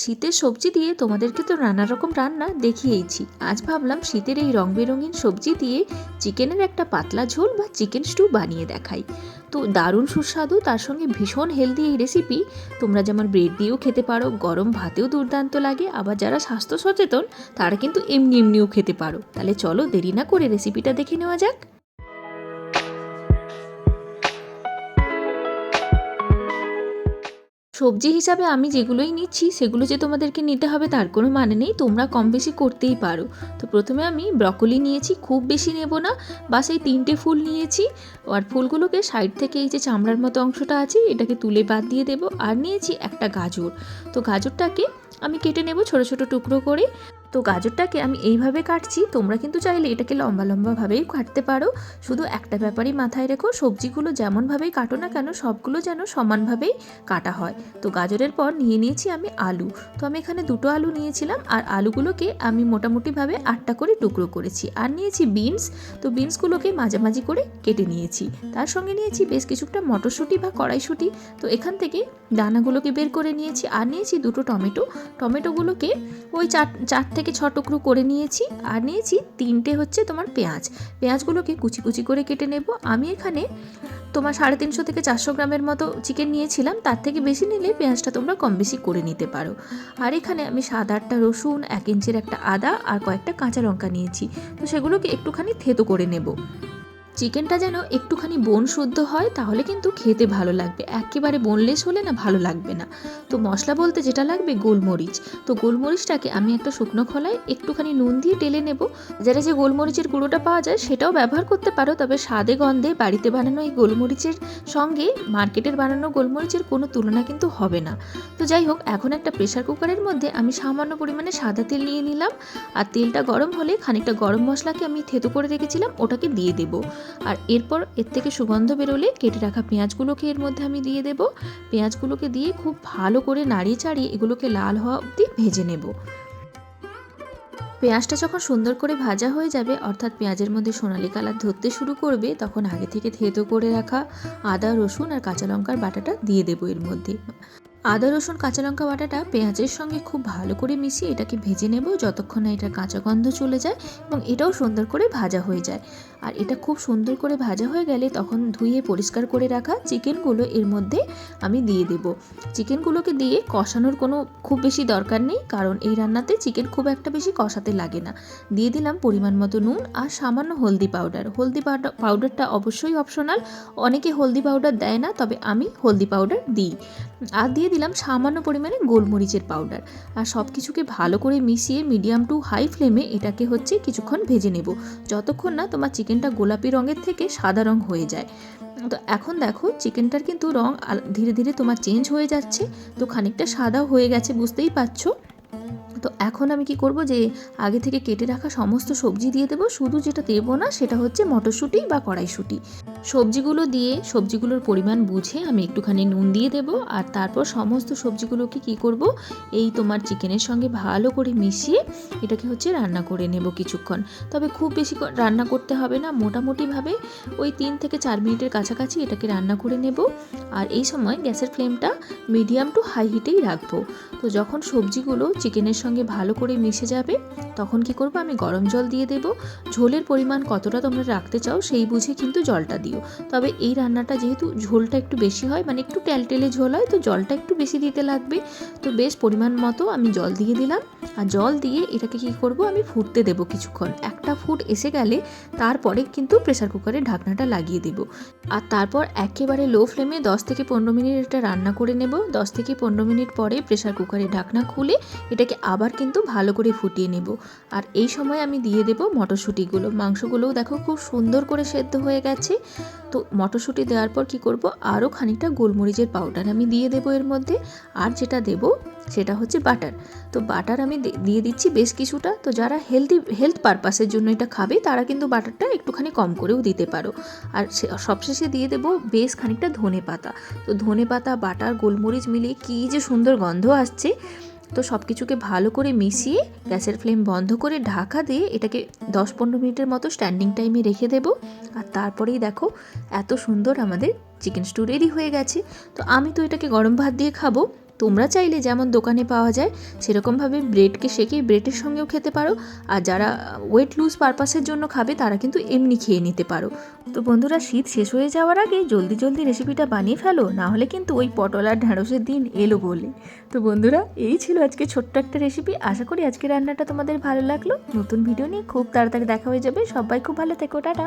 শীতের সবজি দিয়ে তোমাদেরকে তো নানা রকম রান্না দেখিয়েইছি। আজ ভাবলাম শীতের এই রং বেরঙিন সবজি দিয়ে চিকেনের একটা পাতলা ঝোল বা চিকেন স্টু বানিয়ে দেখাই। তো দারুণ সুস্বাদু, তার সঙ্গে ভীষণ হেলদি এই রেসিপি তোমরা যেমন ব্রেড দিয়েও খেতে পারো, গরম ভাতেও দুর্দান্ত লাগে। আবার যারা স্বাস্থ্য সচেতন, তারা কিন্তু এমনি এমনিও খেতে পারো। তাহলে চলো দেরি না করে রেসিপিটা দেখে নেওয়া যাক। সবজি হিসাবে আমি যেগুলোই নিচ্ছি, সেগুলো যে তোমাদেরকে নিতে হবে তার কোনো মানে নেই। তোমরা কম বেশি করতেই পারো। তো প্রথমে আমি ব্রকলি নিয়েছি, খুব বেশি নেব না। বা সেই তিনটে ফুল নিয়েছি। আর ফুলগুলোকে সাইড থেকে এই যে চামড়ার মতো অংশটা আছে, এটাকে তুলে বাদ দিয়ে দেব। আর নিয়েছি একটা গাজর। তো গাজরটাকে আমি কেটে নেব ছোট ছোট টুকরো করে। তো গাজরটাকে আমি এইভাবে কাটছি, তোমরা কিন্তু চাইলে এটাকে লম্বা লম্বাভাবেই কাটতে পারো। শুধু একটা ব্যাপারই মাথায় রেখো, সবজিগুলো যেমনভাবেই কাটো না কেন, সবগুলো যেন সমানভাবেই কাটা হয়। তো গাজরের পর নিয়ে নিয়েছি আমি আলু। তো আমি এখানে দুটো আলু নিয়েছিলাম, আর আলুগুলোকে আমি মোটামুটিভাবে আটটা করে টুকরো করেছি। আর নিয়েছি বিনস, তো বিনসগুলোকে মাঝামাঝি করে কেটে নিয়েছি। তার সঙ্গে নিয়েছি বেশ কিছুটা মটরশুঁটি বা কড়াইশুঁটি। তো এখান থেকে দানাগুলোকে বের করে নিয়েছি। আর নিয়েছি দুটো টমেটো। টমেটোগুলোকে ওই চার চার ছ টুকরো করে নিয়েছি আর নিয়েছি তিনটে হচ্ছে তোমার পেঁয়াজ। পেঁয়াজগুলোকে কুচি কুচি করে কেটে নেব। আমি এখানে তোমার সাড়ে তিনশো থেকে চারশো গ্রামের মতো চিকেন নিয়েছিলাম। তার থেকে বেশি নিলে পেঁয়াজটা তোমরা কম বেশি করে নিতে পারো। আর এখানে আমি সাত আটটা রসুন, এক ইঞ্চির একটা আদা আর কয়েকটা কাঁচা লঙ্কা নিয়েছি। তো সেগুলোকে একটুখানি থেতো করে নেব। চিকেনটা যেন একটুখানি বোন শুদ্ধ হয়, তাহলে কিন্তু খেতে ভালো লাগবে। একেবারে বোনলেস হলে না ভালো লাগবে না। তো মশলা বলতে যেটা লাগবে গোলমরিচ। তো গোলমরিচটাকে আমি একটা শুকনো খোলায় একটুখানি নুন দিয়ে টেলে নেব। যারা যে গোলমরিচের গুঁড়োটা পাওয়া যায়, সেটাও ব্যবহার করতে পারো। তবে স্বাদে গন্ধে বাড়িতে বানানো এই গোলমরিচের সঙ্গে মার্কেটের বানানো গোলমরিচের কোনো তুলনা কিন্তু হবে না। তো যাই হোক, এখন একটা প্রেশার কুকারের মধ্যে আমি সামান্য পরিমাণে সাদা তেল নিয়ে নিলাম। আর তেলটা গরম হলে খানিকটা গরম মশলাকে আমি থেতো করে রেখেছিলাম, ওটাকে দিয়ে দেবো। আর এরপর এর থেকে সুগন্ধ বেরোলে কেটে রাখা পেঁয়াজগুলোকে এর মধ্যে আমি দিয়ে দেব। পেঁয়াজগুলোকে দিয়ে খুব ভালো করে নাড়িয়ে চাড়িয়ে এগুলোকে লাল হওয়া অবধি ভেজে নেব। পেঁয়াজটা যখন সুন্দর করে ভাজা হয়ে যাবে, অর্থাৎ পেঁয়াজের মধ্যে সোনালি কালার ধরতে শুরু করবে, তখন আগে থেকে থেতো করে রাখা আদা, রসুন আর কাঁচা লঙ্কার বাটাটা দিয়ে দেবো এর মধ্যে। আদা, রসুন, কাঁচা লঙ্কা বাটাটা পেঁয়াজের সঙ্গে খুব ভালো করে মিশিয়ে এটাকে ভেজে নেব যতক্ষণ না এটা কাঁচা গন্ধ চলে যায় এবং এটাও সুন্দর করে ভাজা হয়ে যায়। আর এটা খুব সুন্দর করে ভাজা হয়ে গেলে তখন ধুয়ে পরিষ্কার করে রাখা চিকেনগুলো এর মধ্যে আমি দিয়ে দেব। চিকেনগুলোকে দিয়ে কষানোর কোনো খুব বেশি দরকার নেই কারণ এই রান্নাতে চিকেন খুব একটা বেশি কষাতে লাগে না। দিয়ে দিলাম পরিমাণ মতো নুন আর সামান্য হলদি পাউডার। হলদি পাউডার পাউডারটা অবশ্যই অপশনাল। অনেকে হলদি পাউডার দেয় না তবে আমি হলদি পাউডার দিই। আর দিয়ে দিলাম সামান্য পরিমাণে গোলমরিচের পাউডার আর সব কিছুকে ভালো করে মিশিয়ে মিডিয়াম টু হাই ফ্লেমে এটাকে হচ্ছে কিছুক্ষণ ভেজে নেব। যতক্ষণ না তোমার চিকেনটা গোলাপি রঙের থেকে সাদা রং হয়ে যায়। তো এখন দেখো চিকেনটার কিন্তু রং ধীরে ধীরে তোমার চেঞ্জ হয়ে যাচ্ছে। তো খানিকটা সাদা হয়ে গেছে, বুঝতেই পারছ? তো এখন আমি কি করব যে আগে থেকে কেটে রাখা সমস্ত সবজি দিয়ে দেবো, শুধু যেটা দেবো না সেটা হচ্ছে মটরশুঁটি বা কড়াইশুঁটি। সবজিগুলো দিয়ে, সবজিগুলোর পরিমাণ বুঝে আমি একটুখানি নুন দিয়ে দেব আর তারপর সমস্ত সবজিগুলোকে কি করব, এই তোমার চিকেনের সঙ্গে ভালো করে মিশিয়ে এটাকে হচ্ছে রান্না করে নেব কিছুক্ষণ। তবে খুব বেশি রান্না করতে হবে না, মোটামুটিভাবে ওই তিন থেকে চার মিনিটের কাছাকাছি এটাকে রান্না করে নেব। আর এই সময় গ্যাসের ফ্লেমটা মিডিয়াম টু হাই হিটেই রাখব। তো যখন সবজিগুলো চিকেনের সঙ্গে ভালো করে মিশে যাবে, তখন কি করব? আমি গরম জল দিয়ে দেব। ঝোলের পরিমাণ কতটা তোমরা রাখতে চাও সেই বুঝে কিন্তু জলটা দিও। তবে এই রান্নাটা যেহেতু ঝোলটা একটু বেশি হয় মানে একটু টেলটেলে ঝোল হয়, তো জলটা একটু বেশি দিতে লাগবে। তো বেশ পরিমাণ মতো আমি জল দিয়ে দিলাম। আর জল দিয়ে এটাকে কি করব? আমি ফুটতে দেব কিছুক্ষণ। একটা ফুট এসে গেলে তারপরে কিন্তু প্রেসার কুকারের ঢাকনাটা লাগিয়ে দেব। আর তারপর একেবারে লো ফ্লেমে দশ থেকে পনেরো মিনিট এটা রান্না করে নেব। দশ থেকে পনেরো মিনিট পরে প্রেসার কুকারের ঢাকনা খুলে এটাকে আবার কিন্তু ভালো করে ফুটিয়ে নেব। আর এই সময় আমি দিয়ে দেব মটরশুঁটিগুলো। মাংসগুলোও দেখো খুব সুন্দর করে সেদ্ধ হয়ে গেছে। তো মটরশুঁটি দেওয়ার পর কি করব? আরও খানিকটা গোলমরিচের পাউডার আমি দিয়ে দেবো এর মধ্যে। আর যেটা দেব, সেটা হচ্ছে বাটার। তো বাটার আমি দিয়ে দিচ্ছি বেশ কিছুটা। তো যারা হেলদি হেলথ পারপাসের জন্য এটা খাবে, তারা কিন্তু বাটারটা একটুখানি কম করেও দিতে পারো। আর সবশেষে দিয়ে দেবো বেশ খানিকটা ধনে পাতা তো ধনে পাতা বাটার, গোলমরিচ মিলিয়ে কী যে সুন্দর গন্ধ আসছে। তো সব কিছুকে ভালো করে মিশিয়ে গ্যাসের ফ্লেম বন্ধ করে ঢাকা দিয়ে এটাকে দশ পনেরো মিনিটের মতো স্ট্যান্ডিং টাইমে রেখে দেব। আর তারপরেই দেখো, এত সুন্দর আমাদের চিকেন স্টু রেডি হয়ে গেছে। তো আমি তো এটাকে গরম ভাত দিয়ে খাব। তোমরা চাইলে যেমন দোকানে পাওয়া যায়, সেরকমভাবে ব্রেডকে সেকে ব্রেডের সঙ্গেও খেতে পারো। আর যারা ওয়েট লুজ পারপাসের জন্য খাবে, তারা কিন্তু এমনি খেয়ে নিতে পারো। তো বন্ধুরা, শীত শেষ হয়ে যাওয়ার আগে জলদি জলদি রেসিপিটা বানিয়ে ফেলো, না হলে কিন্তু ওই পটল আর ঢ্যাঁড়সের দিন এলো বলে। তো বন্ধুরা, এই ছিল আজকে ছোট্ট একটা রেসিপি আশা করি আজকে রান্নাটা তোমাদের ভালো লাগল। নতুন ভিডিও নিয়ে খুব তাড়াতাড়ি দেখা হয়ে যাবে। সবাই খুব ভালো থেকো, টাটা।